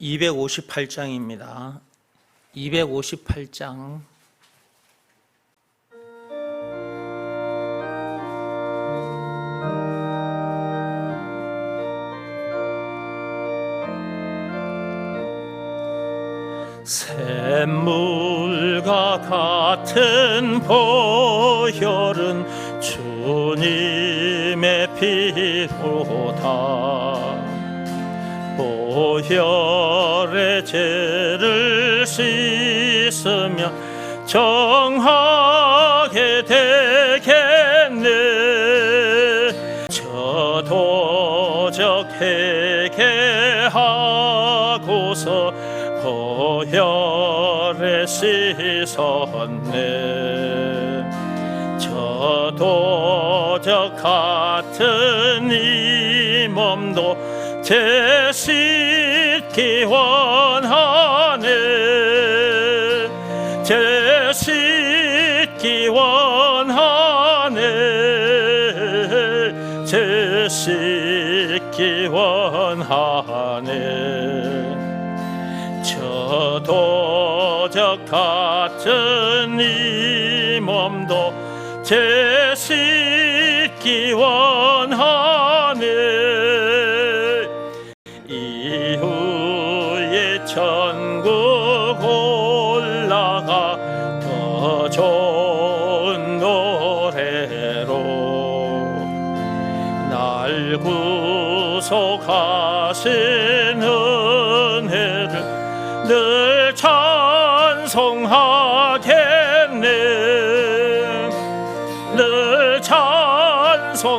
258장입니다. 258장. 샘물과 같은 보혈은 주님의 피로다. 보혈의 죄를 씻으며 정하게 되겠네. 저 도적 회개하고서 보혈에 씻었네. 저 도적 같은 이 몸도 제 씻기 원하네. 제 씻기 원하네. 제 씻기 원하네. 저 도적 같은 이 몸도 제 씻기 원하네 구속하신 은혜를 늘 찬송하겠네. 늘 찬송하겠네.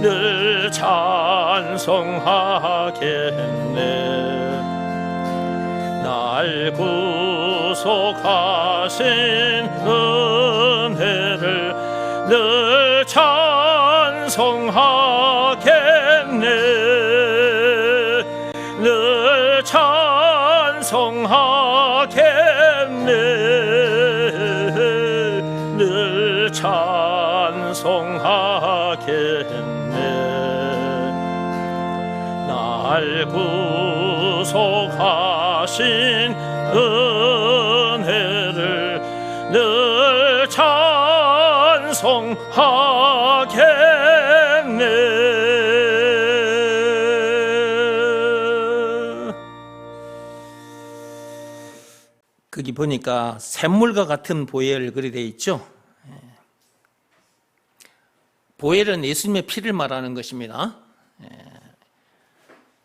늘 찬송하겠네. 날 구속하신 은혜를 늘 찬 송하겠네 늘 찬송하겠네 늘 찬송하겠네 날 구속하신 은혜를 늘 찬송하겠네. 거기 보니까 샘물과 같은 보혈 글이 되어 있죠. 예. 보혈은 예수님의 피를 말하는 것입니다. 예.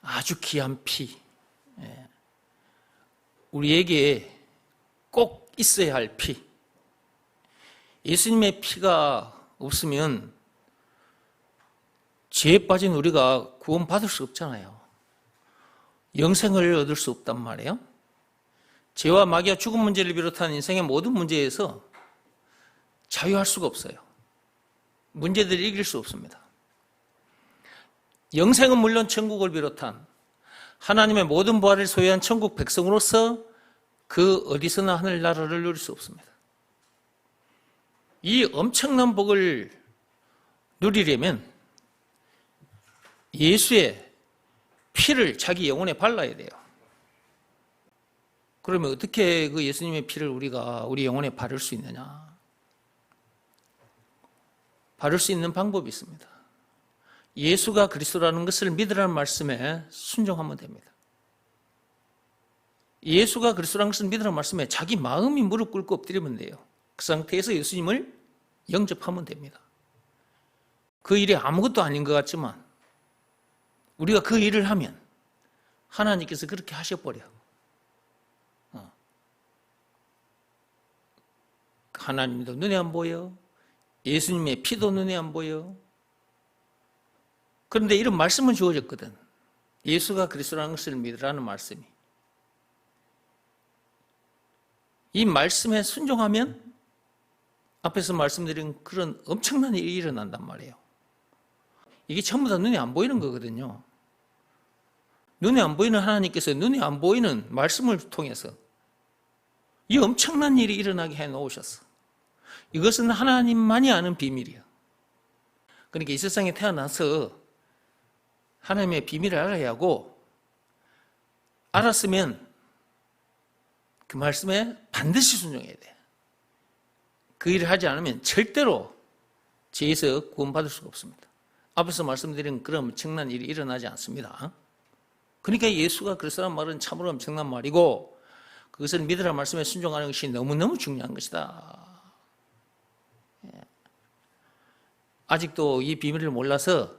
아주 귀한 피. 예. 우리에게 꼭 있어야 할 피. 예수님의 피가 없으면 죄에 빠진 우리가 구원받을 수 없잖아요. 영생을 얻을 수 없단 말이에요. 죄와 마귀와 죽음 문제를 비롯한 인생의 모든 문제에서 자유할 수가 없어요. 문제들을 이길 수 없습니다. 영생은 물론 천국을 비롯한 하나님의 모든 부활을 소유한 천국 백성으로서 그 어디서나 하늘나라를 누릴 수 없습니다. 이 엄청난 복을 누리려면 예수의 피를 자기 영혼에 발라야 돼요. 그러면 어떻게 그 예수님의 피를 우리가 우리 영혼에 바를 수 있느냐? 바를 수 있는 방법이 있습니다. 예수가 그리스도라는 것을 믿으라는 말씀에 순종하면 됩니다. 예수가 그리스도라는 것을 믿으라는 말씀에 자기 마음이 무릎 꿇고 엎드리면 돼요. 그 상태에서 예수님을 영접하면 됩니다. 그 일이 아무것도 아닌 것 같지만 우리가 그 일을 하면 하나님께서 그렇게 하셔버려. 하나님도 눈에 안 보여. 예수님의 피도 눈에 안 보여. 그런데 이런 말씀은 주어졌거든. 예수가 그리스도라는 것을 믿으라는 말씀이. 이 말씀에 순종하면 앞에서 말씀드린 그런 엄청난 일이 일어난단 말이에요. 이게 전부 다 눈에 안 보이는 거거든요. 눈에 안 보이는 하나님께서 눈에 안 보이는 말씀을 통해서 이 엄청난 일이 일어나게 해 놓으셨어. 이것은 하나님만이 아는 비밀이야. 그러니까 이 세상에 태어나서 하나님의 비밀을 알아야 하고 알았으면 그 말씀에 반드시 순종해야 돼. 그 일을 하지 않으면 절대로 죄에서 구원받을 수가 없습니다. 앞에서 말씀드린 그런 엄청난 일이 일어나지 않습니다. 그러니까 예수가 그랬다는 말은 참으로 엄청난 말이고 그것을 믿으라 말씀에 순종하는 것이 너무너무 중요한 것이다. 예. 아직도 이 비밀을 몰라서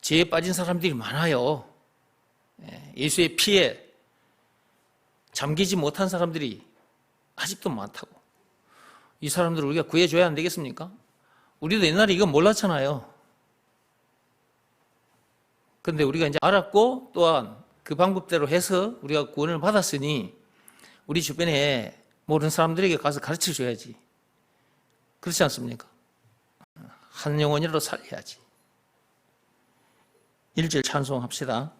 죄에 빠진 사람들이 많아요. 예, 예수의 피에 잠기지 못한 사람들이 아직도 많다고. 이 사람들을 우리가 구해줘야 안 되겠습니까? 우리도 옛날에 이건 몰랐잖아요. 근데 우리가 이제 알았고 또한 그 방법대로 해서 우리가 구원을 받았으니 우리 주변에 모르는 사람들에게 가서 가르쳐 줘야지. 그렇지 않습니까? 한 영혼이라도 살려야지. 1절 찬송합시다.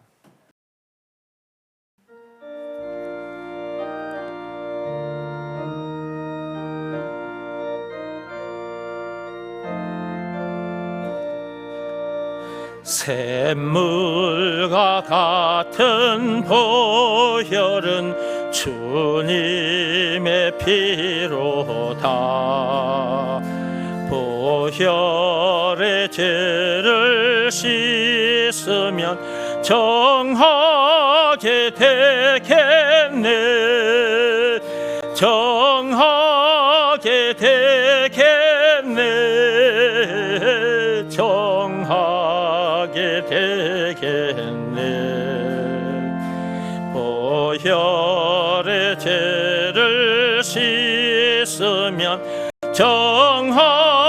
샘물과 같은 보혈은 주님의 피로다 보 혈의 죄를 씻으면 정하게 되겠네. 정하게 되겠네. 정하게 되겠네. 보혈의 죄를 씻으면 정하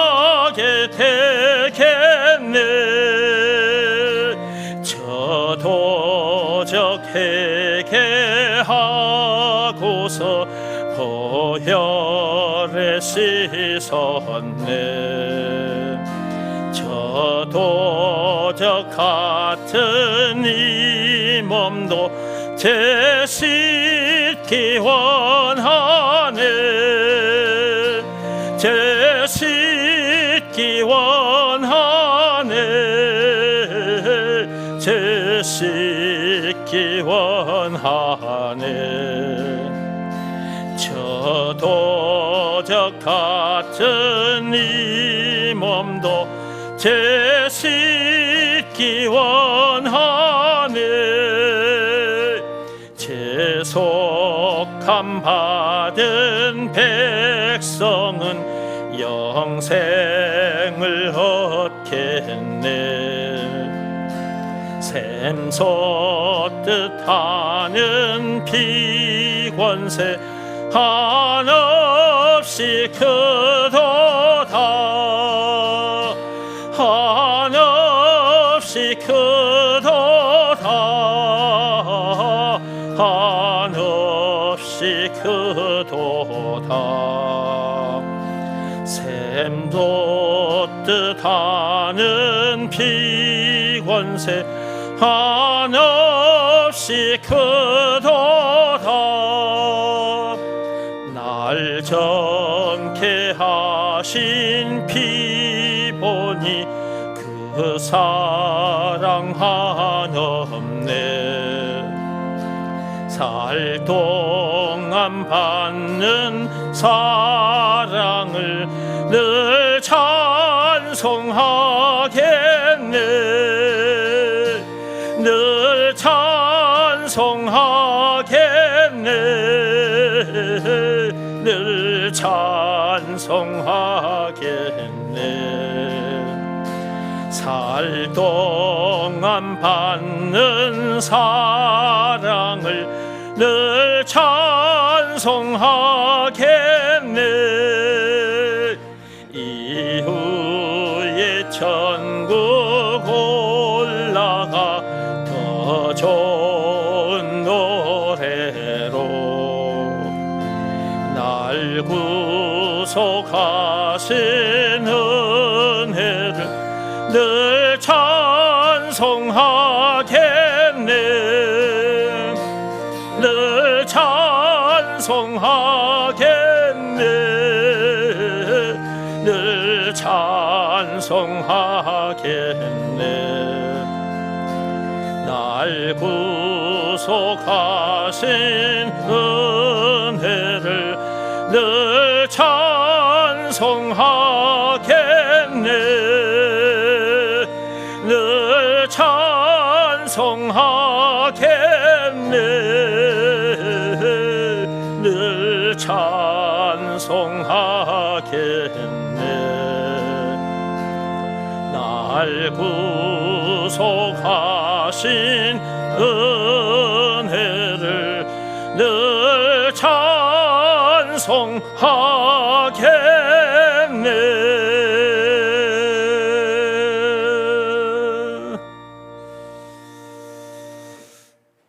하고서 보혈에 씻었네. 저 도적 같은 이 몸도 제 씻기 원하네. 제 씻기 원 같은 이 몸도 제 씻기 원하네. 제속함 받은 백성은 영생을 얻겠네. 샘솟듯 하는 피권세 한없이 크도다. 한없이 크도다. 한없이 크도다. 샘솟듯 하는 피권세 한없이 크도다 정케 하신 피보니 그 사랑 한없네. 살 동안 받는 사랑을 늘 찬송하겠네. 늘 찬송하겠네 늘 찬송하겠네. 살 동안 받는 사랑을 늘 찬송하겠네. 이후에 천국 늘 찬송하겠네. 늘 찬송하겠네. 날 구속하신 은혜를 늘 찬송하겠네. 늘 찬송하겠네 날 구속하신 은혜를 늘 찬송하겠네